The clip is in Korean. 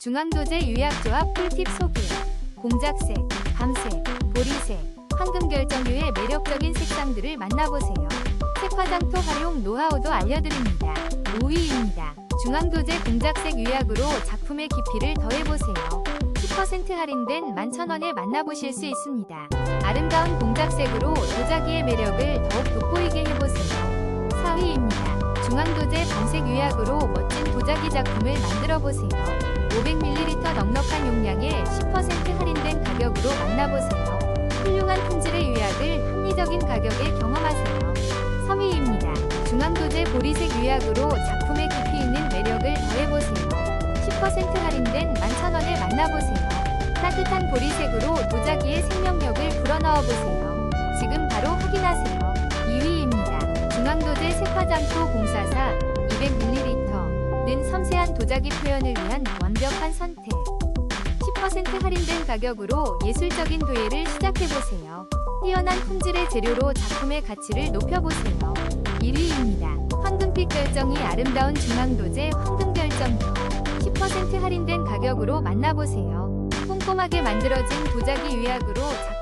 중앙도제 유약조합 꿀팁 소개. 공작색, 밤색, 보리색, 황금 결정류의 매력적인 색상들을 만나보세요. 색화장토 활용 노하우도 알려드립니다. 5위입니다. 중앙도제 공작색 유약으로 작품의 깊이를 더해보세요. 10% 할인된 11,000원에 만나보실 수 있습니다. 아름다운 공작색으로 도자기의 매력을 더욱 돋보이게 해보세요. 4위입니다. 중앙도제 밤색 유약으로 멋진 도자기 작품을 만들어보세요. 500ml 넉넉한 용량에 10% 할인된 가격으로 만나보세요. 훌륭한 품질의 유약을 합리적인 가격에 경험하세요. 3위입니다. 중앙도제 보리색 유약으로 작품의 깊이 있는 매력을 더해보세요. 10% 할인된 11,000원에 만나보세요. 따뜻한 보리색으로 도자기의 생명력을 불어넣어보세요. 지금 바로 확인하세요. 2위입니다. 중앙도제 색화장토 044 200ml는 섬세한 도자기 표현을 위한 완벽한 선택. 10% 할인된 가격으로 예술적인 도예를 시작해보세요. 뛰어난 품질의 재료로 작품의 가치를 높여보세요. 1위입니다. 황금빛 결정이 아름다운 중앙도제 황금 결정요. 10% 할인된 가격으로 만나보세요. 꼼꼼하게 만들어진 도자기 유약으로 작품